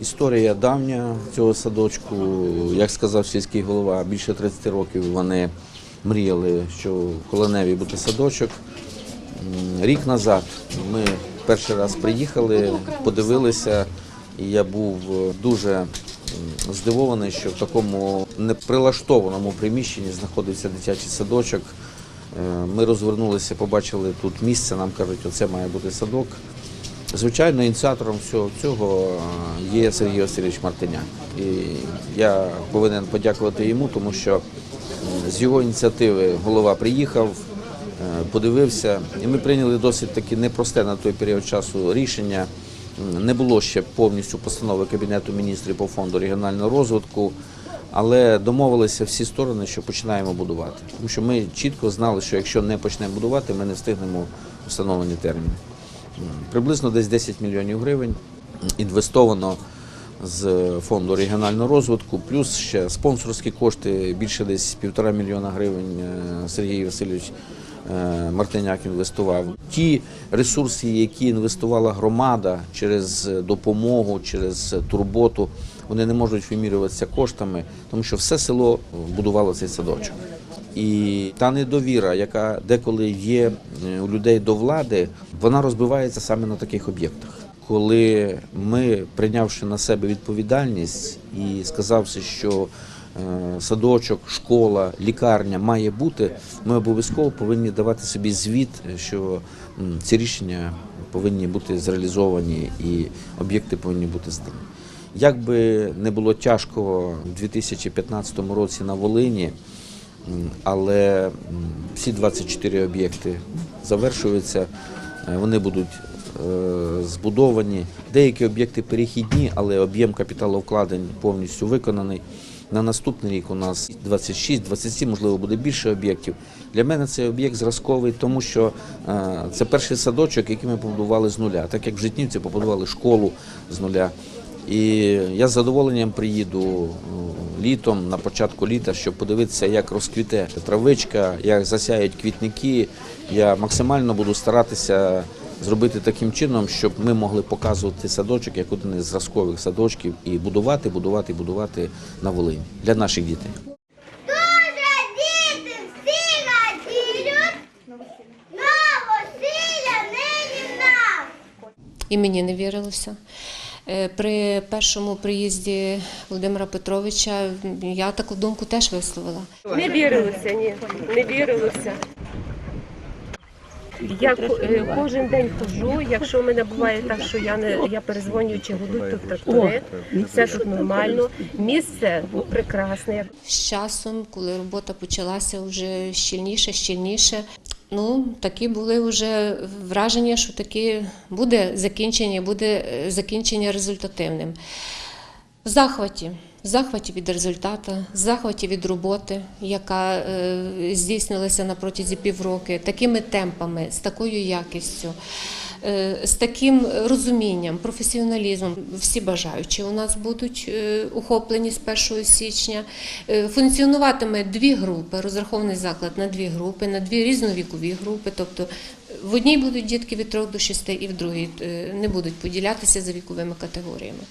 Історія давня цього садочку, як сказав сільський голова, більше 30 років вони мріяли, що в Колоневі буде садочок. Рік назад ми перший раз приїхали, подивилися, і я був е, дуже здивований, що в такому неприлаштованому приміщенні знаходився дитячий садочок. Е, Ми розвернулися, побачили тут місце, нам кажуть, оце має бути садок. Звичайно, ініціатором всього цього е, є Сергій Васильович Мартиняк. І я повинен подякувати йому, тому що з його ініціативи голова приїхав, е, подивився, і ми прийняли досить таки непросте на той період часу рішення. Не було ще повністю постанови Кабінету міністрів по фонду регіонального розвитку, але домовилися всі сторони, що починаємо будувати. Тому що ми чітко знали, що якщо не почнемо будувати, ми не встигнемо встановлені терміни. Приблизно десь 10 мільйонів гривень інвестовано з фонду регіонального розвитку, плюс ще спонсорські кошти більше десь півтора мільйона гривень е, Сергій Васильович е, Мартиняк інвестував. Ті ресурси, які інвестувала громада через допомогу, через турботу, вони не можуть вимірюватися коштами, тому що все село будувало цей садочок. І та недовіра, яка деколи є е, у людей до влади, вона розбивається саме на таких об'єктах. Коли ми, прийнявши на себе відповідальність і сказавши, що е, садочок, школа, лікарня має бути, ми обов'язково повинні давати собі звіт, що ці рішення повинні бути зреалізовані і об'єкти повинні бути здані. Як би не було тяжко у 2015 році на Волині, але всі 24 об'єкти завершуються, е, вони будуть е, збудовані. Деякі об'єкти перехідні, але об'єм капіталовкладень повністю виконаний. На наступний рік у нас 26-27, можливо, буде більше об'єктів. Для мене цей об'єкт зразковий, тому що е, це перший садочок, який ми побудували з нуля. Так як в Житнівці побудували школу з нуля. І я з задоволенням приїду літом, на початку літа, щоб подивитися, як розквіте травичка, як засяють квітники. Я максимально буду старатися зробити таким чином, щоб ми могли показувати садочок як один із зразкових садочків і будувати, будувати, будувати на Волині для наших дітей. І мені не вірилося. Е, При першому приїзді Володимира Петровича я таку думку теж висловила. Не вірилося, ні, не вірилося. Я е, кожен день хожу. Якщо в мене буває так, що я не я перезвоню чи годуть тут трактори, все тут нормально. Місце прекрасне. З часом, коли робота почалася вже щільніше, щільніше, ну такі були вже враження, що таке буде закінчення, буде е, закінчення результативним. В захваті, в захваті від результату, в захваті від роботи, яка е, здійснилася на протязі півроки, такими темпами, з такою якістю. Е, З таким розумінням, професіоналізмом всі бажаючі у нас будуть ухоплені охоплені з 1 січня. Е, Функціонуватиме дві групи, розрахований заклад на дві групи, на дві різновікові групи. Тобто в одній будуть дітки від 3 до 6 і в другій е, не будуть поділятися за віковими категоріями.